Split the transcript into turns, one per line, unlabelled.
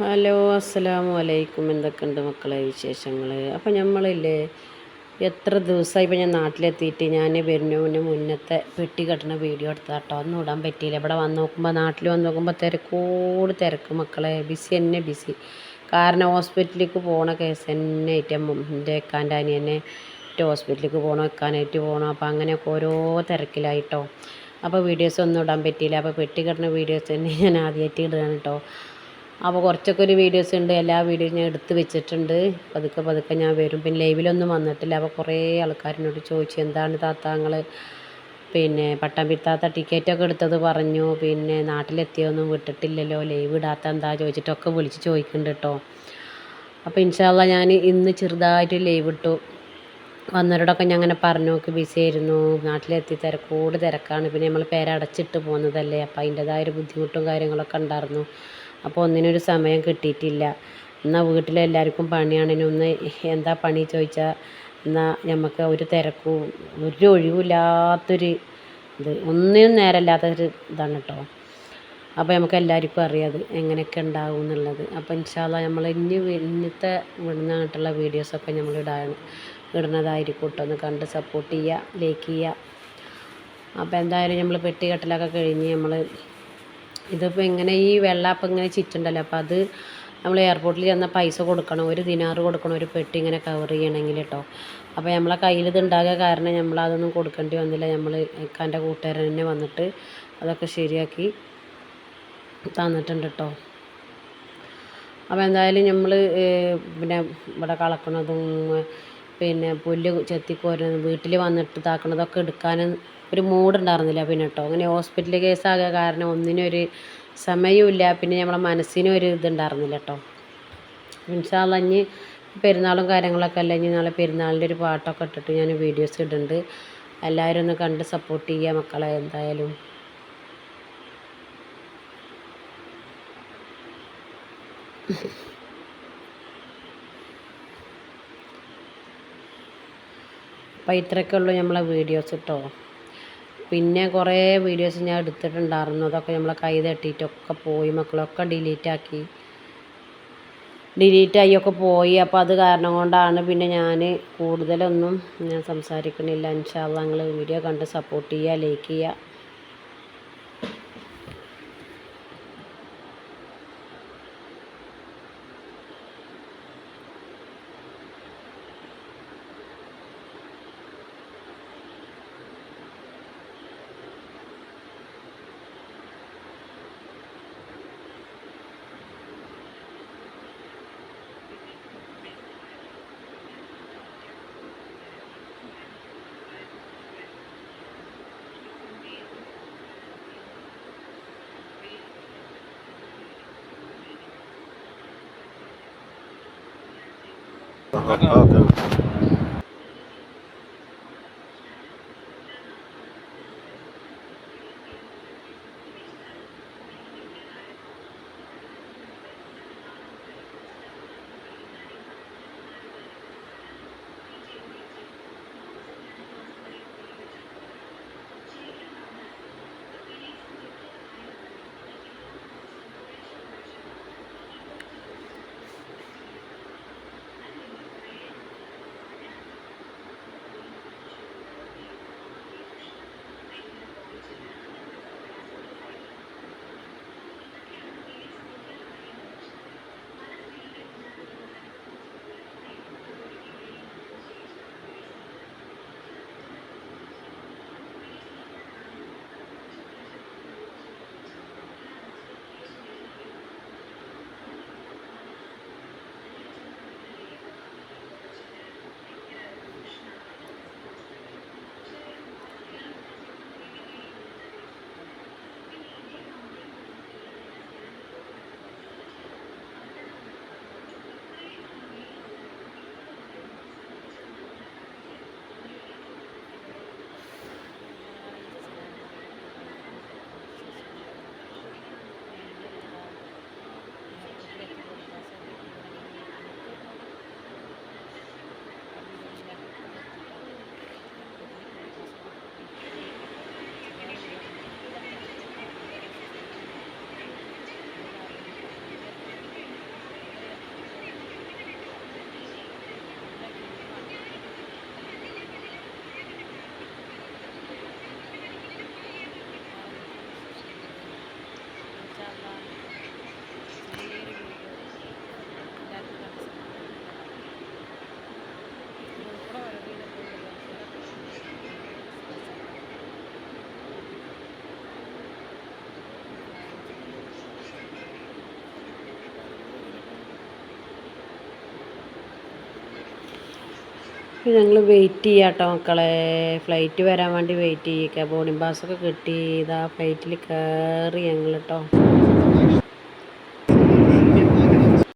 Hello അസ്സലാമു അലൈക്കും. എന്തൊക്കെയുണ്ട് മക്കളെ വിശേഷങ്ങൾ അപ്പോൾ നമ്മളില്ലേ എത്ര ദിവസമായി ഇപ്പോൾ ഞാൻ നാട്ടിലെത്തിയിട്ട് ഞാൻ വരുന്നതിന് മുന്നത്തെ പെട്ടി കെട്ടണ വീഡിയോ എടുത്താൽ കേട്ടോ ഒന്നും ഇടാൻ പറ്റിയില്ല. ഇവിടെ വന്ന് നോക്കുമ്പോൾ നാട്ടിൽ വന്ന് നോക്കുമ്പോൾ തിരക്കോട് തിരക്ക് മക്കളെ. ബിസി തന്നെ ബിസി. കാരണം ഹോസ്പിറ്റലിലേക്ക് പോകണ കേസ് തന്നെ ആയിട്ട് എന്റെ എക്കാന്റെ അനിയനെ ഹോസ്പിറ്റലിലേക്ക് പോകണം വെക്കാനായിട്ട് പോകണം അപ്പോൾ അങ്ങനെയൊക്കെ ഓരോ തിരക്കിലായിട്ടോ. അപ്പോൾ വീഡിയോസ് ഒന്നും ഇടാൻ പറ്റിയില്ല. അപ്പോൾ പെട്ടി കെട്ടണ വീഡിയോസ് തന്നെ ഞാൻ ആദ്യമായിട്ട് ഇടുകയാണ് കേട്ടോ അപ്പോൾ കുറച്ചൊക്കെ ഒരു വീഡിയോസ് ഉണ്ട്. എല്ലാ വീഡിയോയും ഞാൻ എടുത്ത് വെച്ചിട്ടുണ്ട്. പതുക്കെ പതുക്കെ ഞാൻ വരും. പിന്നെ ലൈവിലൊന്നും വന്നിട്ടില്ല. അപ്പോൾ കുറേ ആൾക്കാരിനോട് ചോദിച്ചു എന്താണ് താത്താങ്ങൾ പിന്നെ പട്ടം പട്ടാമ്പിത്താത്ത ടിക്കറ്റൊക്കെ എടുത്തത് പറഞ്ഞു. പിന്നെ നാട്ടിലെത്തിയൊന്നും വിട്ടിട്ടില്ലല്ലോ. ലൈവ് ഇടാത്ത എന്താ ചോദിച്ചിട്ടൊക്കെ വിളിച്ച് ചോദിക്കുന്നുണ്ട് കേട്ടോ. അപ്പോൾ ഇൻഷാല്ല ഞാൻ ഇന്ന് ചെറുതായിട്ട് ലൈവ് ഇട്ടു. വന്നവരോടൊക്കെ ഞാൻ അങ്ങനെ പറഞ്ഞു നോക്കി ബിസി ആയിരുന്നു. നാട്ടിലെത്തി തിരക്കൂട് തിരക്കാണ്. പിന്നെ നമ്മൾ പേരടച്ചിട്ട് പോകുന്നതല്ലേ. അപ്പോൾ അതിന്റെതായ ഒരു ബുദ്ധിമുട്ടും കാര്യങ്ങളൊക്കെ ഉണ്ടായിരുന്നു. അപ്പോൾ ഒന്നിനൊരു സമയം കിട്ടിയിട്ടില്ല. എന്നാൽ വീട്ടിലെല്ലാവർക്കും പണിയാണെങ്കിൽ ഒന്ന് എന്താ പണി ചോദിച്ചാൽ എന്നാൽ നമുക്ക് ഒരു തിരക്കും ഒരു ഒഴിവില്ലാത്തൊരു ഇത് ഒന്നിനും നേരമില്ലാത്തൊരു ഇതാണ് കേട്ടോ അപ്പോൾ നമുക്ക് എല്ലാവർക്കും അറിയാം അത് എങ്ങനെയൊക്കെ ഉണ്ടാവും എന്നുള്ളത്. അപ്പോൾ ഇൻഷാല്ല നമ്മൾ ഇനി ഇന്നത്തെ വിടുന്നതായിട്ടുള്ള വീഡിയോസൊക്കെ നമ്മൾ ഇടാണ് ഇടുന്നതായിരിക്കും കേട്ടോ ഒന്ന് കണ്ട് സപ്പോർട്ട് ചെയ്യുക ലൈക്ക് ചെയ്യുക അപ്പോൾ എന്തായാലും നമ്മൾ പെട്ടി കെട്ടലൊക്കെ കഴിഞ്ഞ് നമ്മൾ ഇതിപ്പോൾ ഇങ്ങനെ ഈ വെള്ളപ്പം ഇങ്ങനെ ചിറ്റുണ്ടല്ലോ അപ്പോൾ അത് നമ്മൾ എയർപോർട്ടിൽ ചെന്നാൽ പൈസ കൊടുക്കണം ഒരു ദിനാറ് കൊടുക്കണം ഒരു പെട്ടി ഇങ്ങനെ കവർ ചെയ്യണമെങ്കിൽ കേട്ടോ അപ്പോൾ നമ്മളെ കയ്യിൽ ഇത് ഉണ്ടാകുക കാരണം നമ്മൾ അതൊന്നും കൊടുക്കേണ്ടി വന്നില്ല. നമ്മൾ ഇക്കാന്റെ കൂട്ടുകാരൻ തന്നെ വന്നിട്ട് അതൊക്കെ ശരിയാക്കി തന്നിട്ടുണ്ട് കേട്ടോ അപ്പോൾ എന്തായാലും നമ്മൾ പിന്നെ ഇവിടെ കളക്കണതും പിന്നെ പുല്ല് ചെത്തിക്കോരുന്നതും വീട്ടിൽ വന്നിട്ട് ഇതാക്കണതൊക്കെ എടുക്കാൻ ഒരു മൂഡുണ്ടായിരുന്നില്ല പിന്നെ കേട്ടോ. അങ്ങനെ ഹോസ്പിറ്റൽ കേസാകുക കാരണം ഒന്നിനൊരു സമയമില്ല പിന്നെ നമ്മളെ മനസ്സിനും ഒരു ഇതുണ്ടായിരുന്നില്ല കേട്ടോ. ഇൻഷാല്ല ഇനി പെരുന്നാളും കാര്യങ്ങളൊക്കെ അല്ല? ഇനി നാളെ പെരുന്നാളിന്റെ ഒരു പാട്ടൊക്കെ ഇട്ടിട്ട് ഞാൻ വീഡിയോസ് ഇടുന്നുണ്ട്. എല്ലാവരും ഒന്ന് കണ്ട് സപ്പോർട്ട് ചെയ്യുക മക്കളെ എന്തായാലും. അപ്പോൾ ഇത്രയൊക്കെ ഉള്ളൂ നമ്മളെ വീഡിയോസ് കേട്ടോ. പിന്നെ കുറേ വീഡിയോസ് ഞാൻ എടുത്തിട്ടുണ്ടായിരുന്നു. അതൊക്കെ നമ്മളെ കൈ തട്ടിയിട്ടൊക്കെ പോയി മക്കളൊക്കെ ഡിലീറ്റാക്കി ആക്കി. ഡിലീറ്റ് ആയി ഒക്കെ പോയി. അപ്പോൾ അത് കാരണം കൊണ്ടാണ് പിന്നെ ഞാൻ കൂടുതലൊന്നും ഞാൻ സംസാരിക്കണില്ല. ഇൻഷാല്ല നിങ്ങൾ വീഡിയോ കണ്ട് സപ്പോർട്ട് ചെയ്യുക ലൈക്ക് ചെയ്യുക. Aha, okay.
ഓക്കെ
ഞങ്ങൾ വെയിറ്റ് ചെയ്യാം കേട്ടോ മക്കളെ. ഫ്ലൈറ്റ് വരാൻ വേണ്ടി വെയിറ്റ് ചെയ്യിക്കുക ബോർഡിംഗ് പാസ്സൊക്കെ കിട്ടി. ഇതാ ഫ്ലൈറ്റിൽ കയറി ഞങ്ങൾ കേട്ടോ